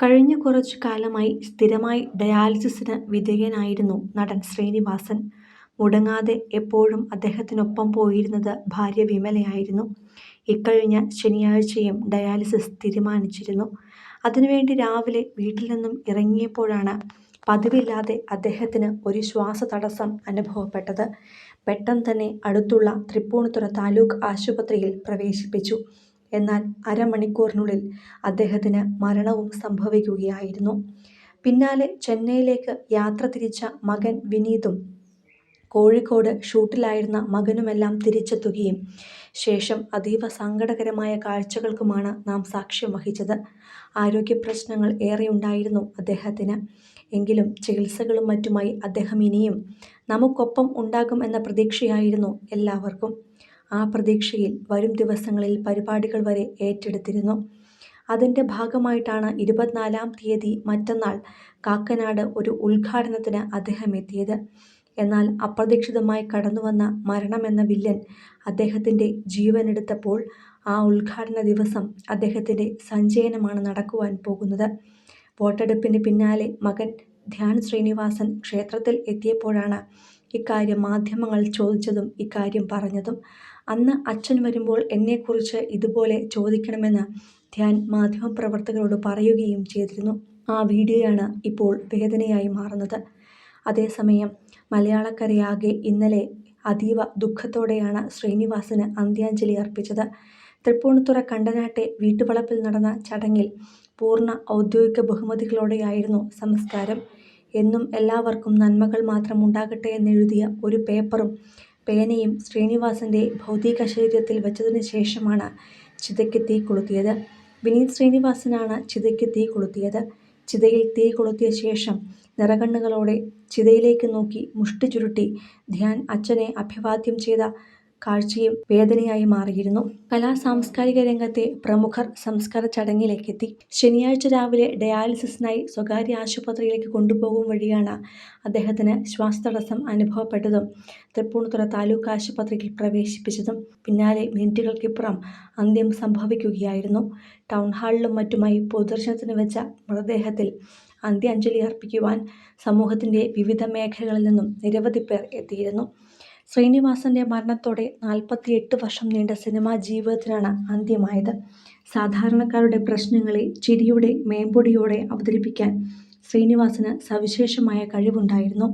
കഴിഞ്ഞ കുറച്ചു കാലമായി സ്ഥിരമായി ഡയാലിസിസിന് വിധേയനായിരുന്നു നടൻ ശ്രീനിവാസൻ. മുടങ്ങാതെ എപ്പോഴും അദ്ദേഹത്തിനൊപ്പം പോയിരുന്നത് ഭാര്യ വിമലയായിരുന്നു. ഇക്കഴിഞ്ഞ ശനിയാഴ്ചയും ഡയാലിസിസ് തീരുമാനിച്ചിരുന്നു. അതിനുവേണ്ടി രാവിലെ വീട്ടിൽ നിന്നും ഇറങ്ങിയപ്പോഴാണ് പതിവില്ലാതെ അദ്ദേഹത്തിന് ഒരു ശ്വാസ തടസ്സം അനുഭവപ്പെട്ടത്. പെട്ടെന്ന് തന്നെ അടുത്തുള്ള തൃപ്പൂണിത്തുറ താലൂക്ക് ആശുപത്രിയിൽ പ്രവേശിപ്പിച്ചു. എന്നാൽ അരമണിക്കൂറിനുള്ളിൽ അദ്ദേഹത്തിന് മരണവും സംഭവിക്കുകയായിരുന്നു. പിന്നാലെ ചെന്നൈയിലേക്ക് യാത്ര തിരിച്ച മകൻ വിനീതും കോഴിക്കോട് ഷൂട്ടിലായിരുന്ന മകനുമെല്ലാം തിരിച്ചെത്തുകയും ശേഷം അതീവ സങ്കടകരമായ കാഴ്ചകൾക്കുമാണ് നാം സാക്ഷ്യം വഹിച്ചത്. ആരോഗ്യ ആരോഗ്യപ്രശ്നങ്ങൾ ഏറെയുണ്ടായിരുന്നു അദ്ദേഹത്തിന്. എങ്കിലും ചികിത്സകളും മറ്റുമായി അദ്ദേഹം ഇനിയും നമുക്കൊപ്പം ഉണ്ടാകും എന്ന പ്രതീക്ഷയായിരുന്നു എല്ലാവർക്കും. ആ പ്രതീക്ഷയിൽ വരും ദിവസങ്ങളിൽ പരിപാടികൾ വരെ ഏറ്റെടുത്തിരുന്നു. അതിന്റെ ഭാഗമായിട്ടാണ് ഇരുപത്തിനാലാം തീയതി മറ്റന്നാൾ കാക്കനാട് ഒരു ഉദ്ഘാടനത്തിന് അദ്ദേഹം എത്തിയത്. എന്നാൽ അപ്രതീക്ഷിതമായി കടന്നുവന്ന മരണമെന്ന വില്ലൻ അദ്ദേഹത്തിന്റെ ജീവനെടുത്തപ്പോൾ ആ ഉദ്ഘാടന ദിവസം അദ്ദേഹത്തിന്റെ സഞ്ചയനമാണ് നടക്കുവാൻ പോകുന്നത്. വോട്ടെടുപ്പിന് പിന്നാലെ മകൻ ധ്യാൻ ശ്രീനിവാസൻ ക്ഷേത്രത്തിൽ എത്തിയപ്പോഴാണ് ഇക്കാര്യം മാധ്യമങ്ങൾ ചോദിച്ചതും ഇക്കാര്യം പറഞ്ഞതും. അന്ന് അച്ഛൻ വരുമ്പോൾ എന്നെക്കുറിച്ച് ഇതുപോലെ ചോദിക്കണമെന്ന് ധ്യാൻ മാധ്യമപ്രവർത്തകരോട് പറയുകയും ചെയ്തിരുന്നു. ആ വീഡിയോയാണ് ഇപ്പോൾ വേദനയായി മാറുന്നത്. അതേസമയം മലയാളക്കരയാകെ ഇന്നലെ അതീവ ദുഃഖത്തോടെയാണ് ശ്രീനിവാസന് അന്ത്യാഞ്ജലി അർപ്പിച്ചത്. തൃപ്പൂണിത്തുറ കണ്ടനാട്ടെ വീട്ടുവളപ്പിൽ നടന്ന ചടങ്ങിൽ പൂർണ ഔദ്യോഗിക ബഹുമതികളോടെയായിരുന്നു സംസ്കാരം. എന്നും എല്ലാവർക്കും നന്മകൾ മാത്രം ഉണ്ടാകട്ടെ എന്നെഴുതിയ ഒരു പേപ്പറും പേനയും ശ്രീനിവാസന്റെ ഭൗതികശരീരത്തിൽ വെച്ചതിനു ശേഷമാണ് ചിതയ്ക്ക് തീ കൊളുത്തിയത്. വിനീത് ശ്രീനിവാസനാണ് ചിതയ്ക്ക് തീ കൊളുത്തിയത്. ചിതയിൽ തീ കൊളുത്തിയ ശേഷം നിറകണ്ണുകളോടെ ചിതയിലേക്ക് നോക്കി മുഷ്ടി ചുരുട്ടി ധ്യാൻ അച്ഛനെ അഭിവാദ്യം ചെയ്ത കാഴ്ചയും വേദനയായി മാറിയിരുന്നു. കലാ-സാംസ്കാരിക രംഗത്തെ പ്രമുഖർ സംസ്കാര ചടങ്ങിലേക്കെത്തി. ശനിയാഴ്ച രാവിലെ ഡയാലിസിസിനായി സ്വകാര്യ ആശുപത്രിയിലേക്ക് കൊണ്ടുപോകും വഴിയാണ് അദ്ദേഹത്തിന് ശ്വാസതടസ്സം അനുഭവപ്പെട്ടതും തൃപ്പൂണിത്തുറ താലൂക്ക് ആശുപത്രിയിൽ പ്രവേശിപ്പിച്ചതും. പിന്നാലെ മിനിറ്റുകൾക്കിപ്പുറം അന്ത്യം സംഭവിക്കുകയായിരുന്നു. ടൗൺ ഹാളിലും മറ്റുമായി പൊതുദർശനത്തിന് വെച്ച മൃതദേഹത്തിൽ അന്ത്യാഞ്ജലി അർപ്പിക്കുവാൻ സമൂഹത്തിന്റെ വിവിധ മേഖലകളിൽ നിന്നും നിരവധി പേർ എത്തിയിരുന്നു. ശ്രീനിവാസന്റെ മരണത്തോടെ നാൽപ്പത്തിയെട്ട് വർഷം നീണ്ട സിനിമാ ജീവിതത്തിനാണ് അന്ത്യമായത്. സാധാരണക്കാരുടെ പ്രശ്നങ്ങളെ ചിരിയുടെ മേമ്പൊടിയോടെ അവതരിപ്പിക്കാൻ ശ്രീനിവാസന് സവിശേഷമായ കഴിവുണ്ടായിരുന്നു.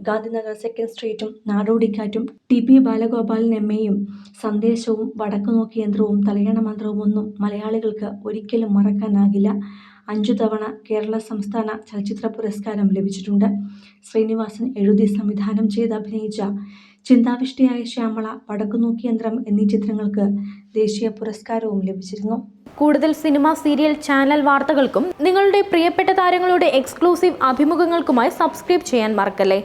ഗാന്ധിനഗർ സെക്കൻഡ് സ്ട്രീറ്റും നാടോടിക്കാറ്റും ടി. പി. ബാലഗോപാലൻ എം. എയും സന്ദേശവും വടക്കുനോക്കി യന്ത്രവും തലയണ മന്ത്രവും ഒന്നും മലയാളികൾക്ക് ഒരിക്കലും മറക്കാനാകില്ല. അഞ്ചു തവണ കേരള സംസ്ഥാന ചലച്ചിത്ര പുരസ്കാരം ലഭിച്ചിട്ടുണ്ട്. ശ്രീനിവാസൻ എഴുതി സംവിധാനം ചെയ്ത് അഭിനയിച്ച ചിന്താവിഷ്ടയായ ശ്യാമള, വടക്കുനോക്കി യന്ത്രം എന്നീ ചിത്രങ്ങൾക്ക് ദേശീയ പുരസ്കാരവും ലഭിച്ചിരുന്നു. കൂടുതൽ സിനിമ, സീരിയൽ, ചാനൽ വാർത്തകൾക്കും നിങ്ങളുടെ പ്രിയപ്പെട്ട താരങ്ങളുടെ എക്സ്ക്ലൂസീവ് അഭിമുഖങ്ങൾക്കുമായി സബ്സ്ക്രൈബ് ചെയ്യാൻ മറക്കല്ലേ